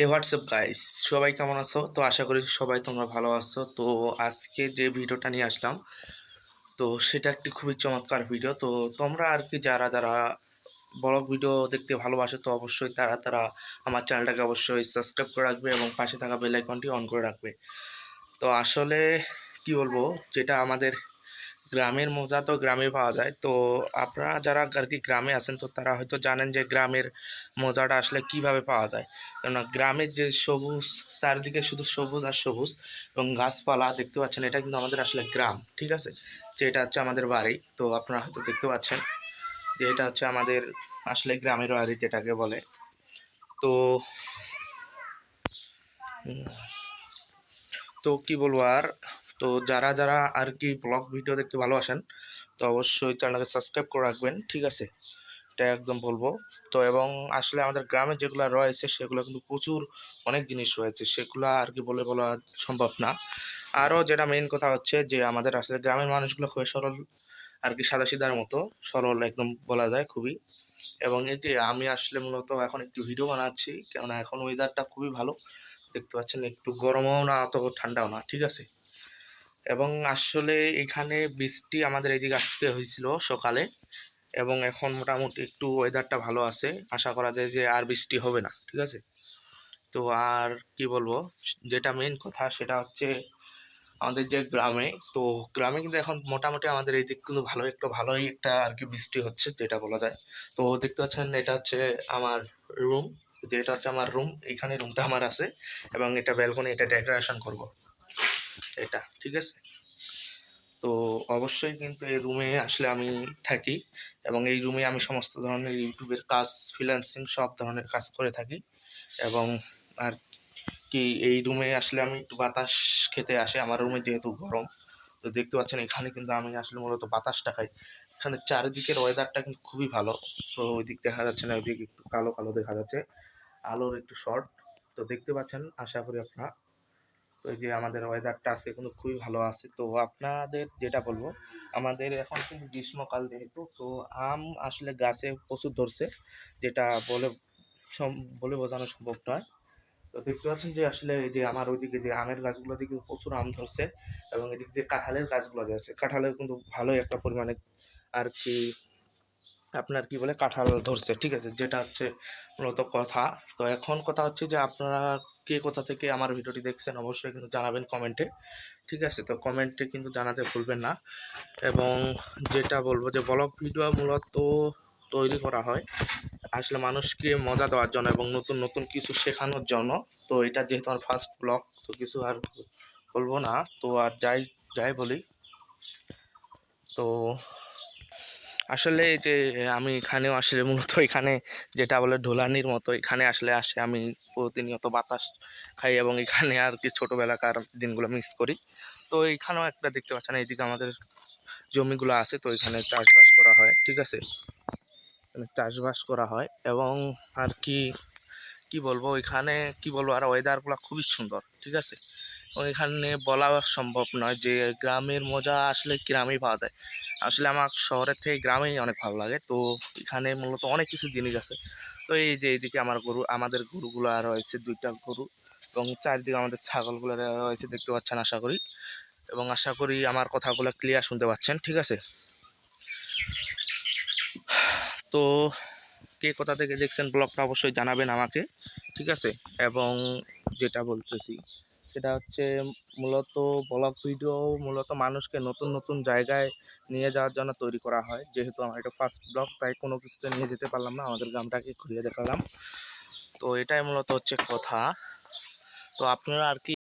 হে WhatsApp guys সবাই কেমন আছো? তো আশা করি সবাই তোমরা ভালো আছো। তো আজকে যে ভিডিওটা নিয়ে আসলাম, তো সেটা একটি খুবই চমৎকার ভিডিও। তো তোমরা আর কি যারা যারা ব্লগ ভিডিও দেখতে ভালোবাসো, তো অবশ্যই তারা তারা আমার চ্যানেলটাকে অবশ্যই সাবস্ক্রাইব করে রাখবে এবং পাশে থাকা বেল আইকনটি অন করে রাখবে। তো আসলে কি বলব, যেটা আমাদের গ্রামের মজা তো গ্রামে পাওয়া যায়। তো আপনারা যারা আর কি গ্রামে আছেন, তো তারা হয়তো জানেন যে গ্রামের মজাটা আসলে কীভাবে পাওয়া যায়। কেননা গ্রামের যে সবুজ, চারিদিকে শুধু সবুজ আর সবুজ এবং গাছপালা দেখতে পাচ্ছেন, এটা কিন্তু আমাদের আসলে গ্রাম, ঠিক আছে? যে এটা হচ্ছে আমাদের বাড়ি, তো আপনারা হয়তো দেখতে পাচ্ছেন যে এটা হচ্ছে আমাদের আসলে গ্রামের বাড়ি যেটাকে বলে। তো তো কি বলব আর? তো যারা যারা আর কি ব্লগ ভিডিও দেখতে ভালোবাসেন, তো অবশ্যই চ্যানেলকে সাবস্ক্রাইব করে রাখবেন, ঠিক আছে? এটা একদম বলব। তো এবং আসলে আমাদের গ্রামে যেগুলো রয়েছে, সেগুলো কিন্তু প্রচুর অনেক জিনিস রয়েছে, সেগুলো আর কি বলে বলা সম্ভব না। আরও যেটা মেইন কথা হচ্ছে যে, আমাদের আসলে গ্রামের মানুষগুলো খুবই সরল আর কি সাদাসিধার মতো, সরল একদম বলা যায় খুবই। এবং যে আমি আসলে মূলত এখন একটু ভিডিও বানাচ্ছি, কেননা এখন ওয়েদারটা খুবই ভালো, দেখতে পাচ্ছেন একটু গরমও না, অত ঠান্ডাও না, ঠিক আছে? এবং আসলে এখানে বৃষ্টি আমাদের এইদিকে আজকে হয়েছিল সকালে এবং এখন মোটামুটি একটু ওয়েদারটা ভালো আছে। আশা করা যায় যে আর বৃষ্টি হবে না, ঠিক আছে? তো আর কি বলব, যেটা মেন কথা সেটা হচ্ছে আমাদের যে গ্রামে, তো গ্রামে কিন্তু এখন মোটামুটি আমাদের এই দিক কিন্তু ভালো, একটা ভালোই একটা আর কি বৃষ্টি হচ্ছে যেটা বলা যায়। তো দেখতে পাচ্ছেন এটা হচ্ছে আমার রুম যেটা হচ্ছে আমার রুম এখানে রুমটা আমার আছে এবং এটা ব্যালকনি এটা ডেকোরেশন করব। এটা, ঠিক আছে? তো অবশ্যই কিন্তু এই রুমে আসলে আমি থাকি এবং এই রুমে আমি সমস্ত ধরনের ইউটিউবের কাজ ফ্রিল্যান্সিং সব ধরনের কাজ করে থাকি এবং আর কি এই রুমে আসলে আমি একটু বাতাস খেতে আসি। আমার রুমে যেহেতু গরম, তো দেখতে পাচ্ছেন এখানে কিন্তু আমি আসলে মূলত বাতাসটা খাই। এখানে চারিদিকের ওয়েদারটা কিন্তু খুবই ভালো, তো ওই দিক দেখা যাচ্ছে না, ওইদিকে একটু কালো কালো দেখা যাচ্ছে। আলোর একটু শর্ট তো দেখতে পাচ্ছেন, আশা করি আপনারা এই যে আমাদের ওয়েদারটা আছে, কিন্তু খুবই ভালো আছে। তো আপনাদের যেটা বলব, আমাদের এখন কিন্তু গ্রীষ্মকাল যেহেতু, তো আম আসলে গাছে প্রচুর ধরছে, যেটা বলে বলে বোঝানো সম্ভব নয়। তো দেখতে পাচ্ছেন যে আসলে এই যে আমার ওইদিকে যে আমের গাছগুলো দিকে প্রচুর আম ধরছে, এবং এদিকে যে কাঁঠালের গাছগুলো আছে, কাঁঠালের কিন্তু ভালোই একটা পরিমাণে আর কি আপনার কি বলে কাঁঠাল ধরছে, ঠিক আছে? যেটা হচ্ছে মূলত কথা। তো এখন কথা হচ্ছে যে, আপনারা কে কোথা থেকে আমার ভিডিওটি দেখছেন অবশ্যই কিন্তু জানাবেন কমেন্টে, ঠিক আছে? তো কমেন্টে কিন্তু জানাতে ভুলবেন না। এবং যেটা বলব যে, ব্লগ ভিডিও মূলত তৈরি করা হয় আসলে মানুষকে মজা দেওয়ার জন্য এবং নতুন নতুন কিছু শেখানোর জন্য। তো এটা যেহেতু আমার ফার্স্ট ব্লগ তো কিছু আর বলব না। তো আর যাই যাই বলি, তো আসলে যে, আমি এখানেও আসলে মূলত এখানে যেটা বলে ঢোলানির মতো এখানে আসলে আসে। আমি প্রতিনিয়ত বাতাস খাই এবং এখানে আর কি ছোটোবেলাকার দিনগুলো মিস করি। তো এইখানেও একটা দেখতে পাচ্ছেন, এইদিকে আমাদের জমিগুলো আছে, তো এখানে চাষবাস করা হয়, ঠিক আছে? চাষবাস করা হয় এবং আর কি কি বলব, এখানে কি বলব, আর ওয়েদারগুলো খুবই সুন্দর, ঠিক আছে? এখানে বলা সম্ভব নয় যে গ্রামের মজা আসলে গ্রামেই পাওয়া যায়। আসলে আমার শহরের থেকে গ্রামেই অনেক ভালো লাগে। তো এখানে মূলত অনেক কিছু জিনিস আছে। তো এই যে এইদিকে আমার গরু, আমাদের গরুগুলো রয়েছে দুইটা গরু এবং চারিদিকে আমাদের ছাগলগুলো রয়েছে দেখতে পাচ্ছেন আশা করি। এবং আশা করি আমার কথাগুলো ক্লিয়ার শুনতে পাচ্ছেন, ঠিক আছে? তো কে কোথা থেকে দেখছেন ব্লগটা অবশ্যই জানাবেন আমাকে, ঠিক আছে? এবং যেটা বলতেছি সেটা হচ্ছে মূলত ব্লগ ভিডিও মূলত মানুষকে নতুন নতুন জায়গায় নিয়ে যাওয়ার জন্য তৈরি করা হয়। যেহেতু আমার এটা ফার্স্ট ব্লগ তাই কোনো কিছুতে নিয়ে যেতে পারলাম না, আমাদের গ্রামটাকে ঘুরিয়ে দেখালাম। তো এটাই মূলত হচ্ছে কথা। তো আপনারা আর কি